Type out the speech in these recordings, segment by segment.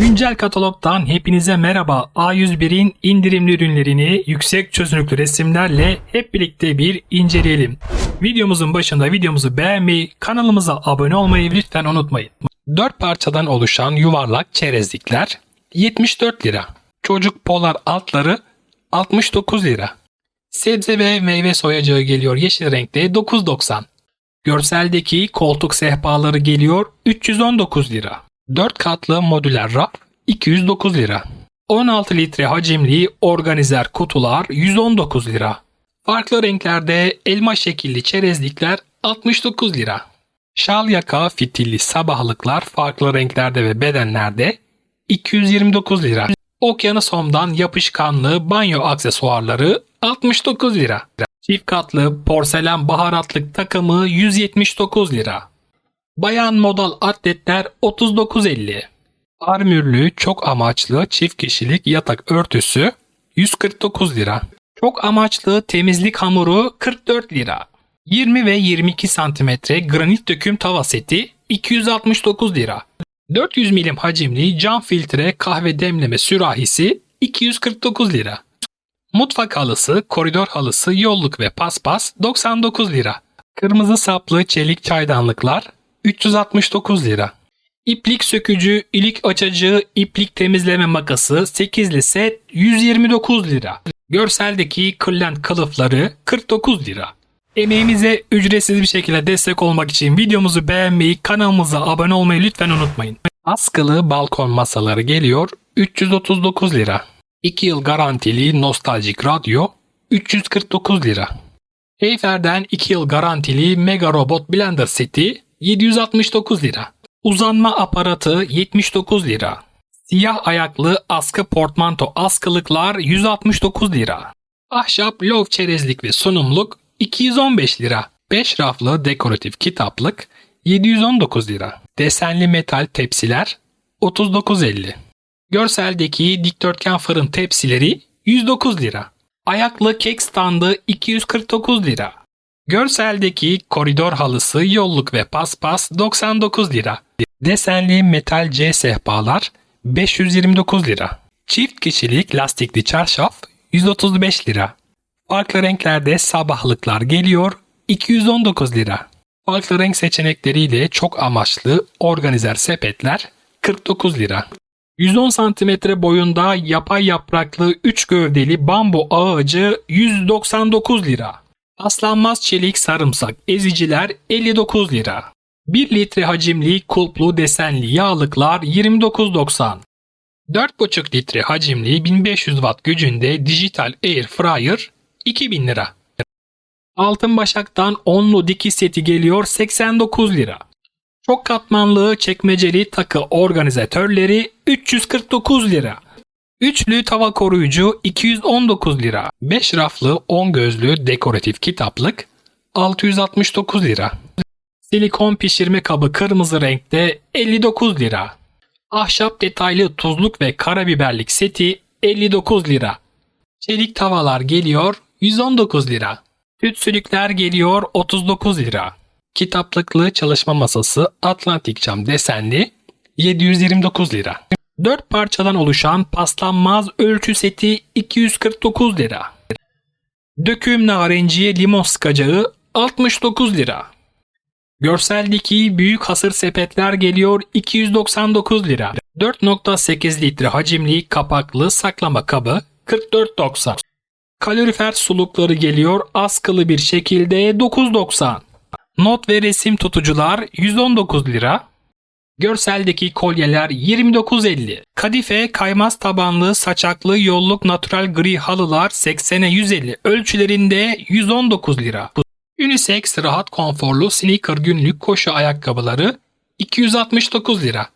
Güncel katalogdan hepinize merhaba. A101'in indirimli ürünlerini yüksek çözünürlüklü resimlerle hep birlikte bir inceleyelim. Videomuzun başında videomuzu beğenmeyi, kanalımıza abone olmayı lütfen unutmayın. 4 parçadan oluşan yuvarlak çerezlikler 74 lira. Çocuk polar altları 69 lira. Sebze ve meyve soyacağı geliyor yeşil renkte 9.90. Görseldeki koltuk sehpaları geliyor 319 lira. 4 katlı modüler raf 209 lira. 16 litre hacimli organizer kutular 119 lira. Farklı renklerde elma şekilli çerezlikler 69 lira. Şal yaka fitilli sabahlıklar farklı renklerde ve bedenlerde 229 lira. Okyanus Home'dan yapışkanlı banyo aksesuarları 69 lira. Çift katlı porselen baharatlık takımı 179 lira. Bayan modal atletler 39.50. Armürlü çok amaçlı çift kişilik yatak örtüsü 149 lira. Çok amaçlı temizlik hamuru 44 lira. 20 ve 22 santimetre granit döküm tava seti 269 lira. 400 milim hacimli cam filtre kahve demleme sürahisi 249 lira. Mutfak halısı, koridor halısı, yolluk ve paspas 99 lira. Kırmızı saplı çelik çaydanlıklar 369 lira. İplik sökücü, ilik açıcı, iplik temizleme makası 8'li set 129 lira. Görseldeki kırlent kılıfları 49 lira. Emeğimize ücretsiz bir şekilde destek olmak için videomuzu beğenmeyi, kanalımıza abone olmayı lütfen unutmayın. Askılı balkon masaları geliyor 339 lira. 2 yıl garantili nostaljik radyo 349 lira. Heyfer'den 2 yıl garantili Mega Robot Blender seti 769 lira. Uzanma aparatı 79 lira. Siyah ayaklı askı portmanto askılıklar 169 lira. Ahşap lov çerezlik ve sunumluk 215 lira. 5 raflı dekoratif kitaplık 719 lira. Desenli metal tepsiler 39.50. Görseldeki dikdörtgen fırın tepsileri 109 lira. Ayaklı kek standı 249 lira. Görseldeki koridor halısı, yolluk ve paspas 99 lira. Desenli metal C sehpalar 529 lira. Çift kişilik lastikli çarşaf 135 lira. Farklı renklerde sabahlıklar geliyor 219 lira. Farklı renk seçenekleriyle çok amaçlı organizer sepetler 49 lira. 110 cm boyunda yapay yapraklı 3 gövdeli bambu ağacı 199 lira. Aslanmaz çelik sarımsak eziciler 59 lira. 1 litre hacimli kulplu desenli yağlıklar 29.90. 4,5 litre hacimli 1500 watt gücünde dijital air fryer 2000 lira. Altın başaktan onlu dikiş seti geliyor 89 lira. Çok katmanlı çekmeceli takı organizatörleri 349 lira. Üçlü tava koruyucu 219 lira. 5 raflı 10 gözlü dekoratif kitaplık 669 lira. Silikon pişirme kabı kırmızı renkte 59 lira. Ahşap detaylı tuzluk ve karabiberlik seti 59 lira. Çelik tavalar geliyor 119 lira. Tütsülükler geliyor 39 lira. Kitaplıklı çalışma masası Atlantik cam desenli 729 lira. 4 parçadan oluşan paslanmaz ölçü seti 249 lira. Döküm narenciye limon sıkacağı 69 lira. Görseldeki büyük hasır sepetler geliyor 299 lira. 4.8 litre hacimli kapaklı saklama kabı 44.90. Kalorifer sulukları geliyor askılı bir şekilde 9.90. Not ve resim tutucular 119 lira. Görseldeki kolyeler 29.50. Kadife kaymaz tabanlı saçaklı yolluk natural gri halılar 80'e 150 ölçülerinde 119 lira. Unisex rahat konforlu sneaker günlük koşu ayakkabıları 269 lira.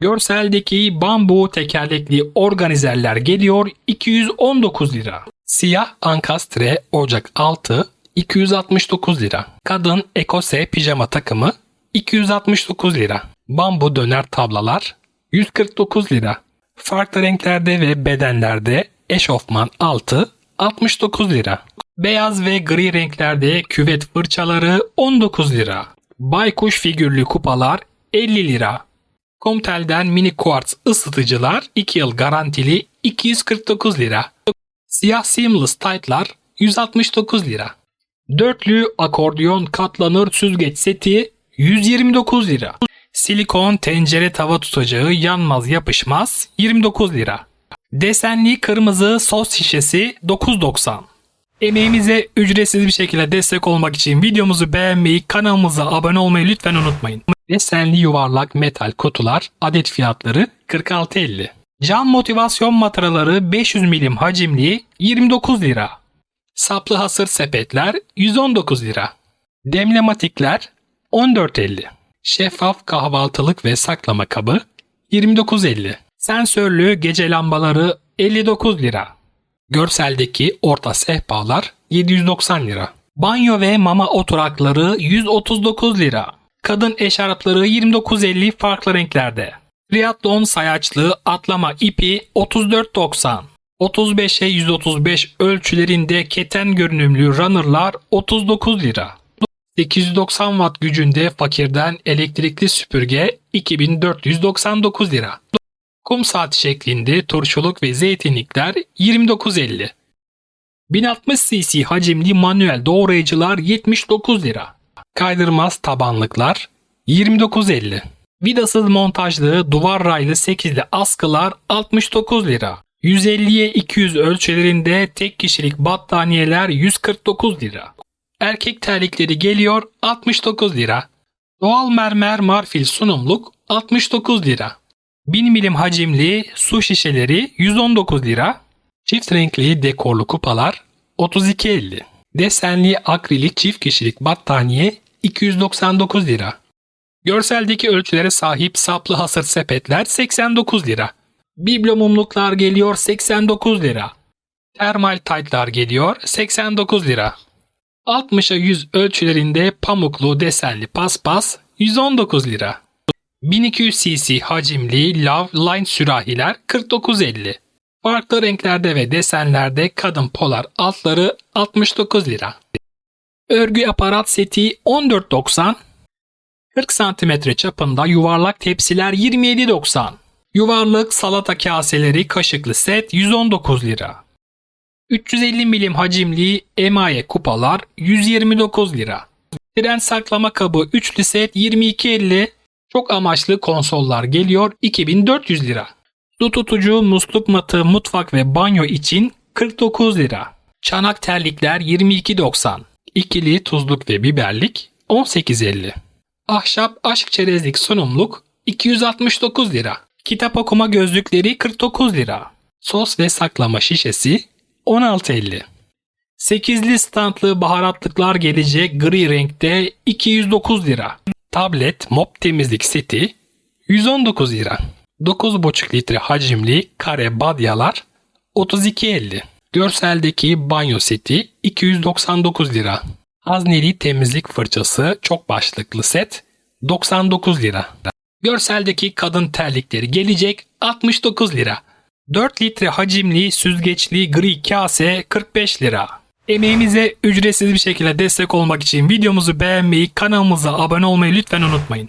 Görseldeki bambu tekerlekli organizerler geliyor 219 lira. Siyah ankastre ocak altı 269 lira. Kadın ekose pijama takımı 269 lira. Bambu döner tablalar 149 lira. Farklı renklerde ve bedenlerde eşofman altı 69 lira. Beyaz ve gri renklerde küvet fırçaları 19 lira. Baykuş figürlü kupalar 50 lira. Comtel'den mini quartz ısıtıcılar 2 yıl garantili 249 lira. Siyah seamless tight'lar 169 lira. Dörtlü akordiyon katlanır süzgeç seti 129 lira. Silikon tencere tava tutacağı yanmaz yapışmaz 29 lira. Desenli kırmızı sos şişesi 9.90. Emeğimize ücretsiz bir şekilde destek olmak için videomuzu beğenmeyi, kanalımıza abone olmayı lütfen unutmayın. Desenli yuvarlak metal kutular adet fiyatları 46.50. Cam motivasyon mataraları 500 milim hacimli 29 lira. Saplı hasır sepetler 119 lira. Demlematikler 14.50. Şeffaf kahvaltılık ve saklama kabı 29.50. Sensörlü gece lambaları 59 lira. Görseldeki orta sehpalar 790 lira. Banyo ve mama oturakları 139 lira. Kadın eşarpları 29.50 farklı renklerde. Triathlon sayaçlı atlama ipi 34.90. 35'e 135 ölçülerinde keten görünümlü runner'lar 39 lira. 890 watt gücünde fakirden elektrikli süpürge 2499 lira. Kum saati şeklinde turşuluk ve zeytinlikler 29.50. 1060 cc hacimli manuel doğrayıcılar 79 lira. Kaydırmaz tabanlıklar 29.50. Vidasız montajlı duvar raylı 8'li askılar 69 lira. 150'ye 200 ölçülerinde tek kişilik battaniyeler 149 lira. Erkek terlikleri geliyor 69 lira. Doğal mermer marfil sunumluk 69 lira. 1000 milim hacimli su şişeleri 119 lira. Çift renkli dekorlu kupalar 32.50. Desenli akrilik çift kişilik battaniye 299 lira. Görseldeki ölçülere sahip saplı hasır sepetler 89 lira. Biblo mumluklar geliyor 89 lira. Termal taytlar geliyor 89 lira. 60'a 100 ölçülerinde pamuklu desenli paspas 119 lira. 1200 cc hacimli Love Line sürahiler 49.50. Farklı renklerde ve desenlerde kadın polar altları 69 lira. Örgü aparat seti 14.90. 40 cm çapında yuvarlak tepsiler 27.90. Yuvarlak salata kaseleri kaşıklı set 119 lira. 350 milim hacimli emaye kupalar 129 lira. Tren saklama kabı üçlü set 22.50. Çok amaçlı konsollar geliyor 2400 lira. Su tutucu, musluk matı, mutfak ve banyo için 49 lira. Çanak terlikler 22.90. İkili tuzluk ve biberlik 18.50. Ahşap aşk çerezlik sunumluk 269 lira. Kitap okuma gözlükleri 49 lira. Sos ve saklama şişesi 16.50. 8'li standlı baharatlıklar gelecek gri renkte 209 lira. Tablet mop temizlik seti 119 lira. 9,5 litre hacimli kare badyalar 32.50. Görseldeki banyo seti 299 lira. Hazneli temizlik fırçası çok başlıklı set 99 lira. Görseldeki kadın terlikleri gelecek 69 lira. 4 litre hacimli süzgeçli gri kase 45 lira. Emeğimize ücretsiz bir şekilde destek olmak için videomuzu beğenmeyi, kanalımıza abone olmayı lütfen unutmayın.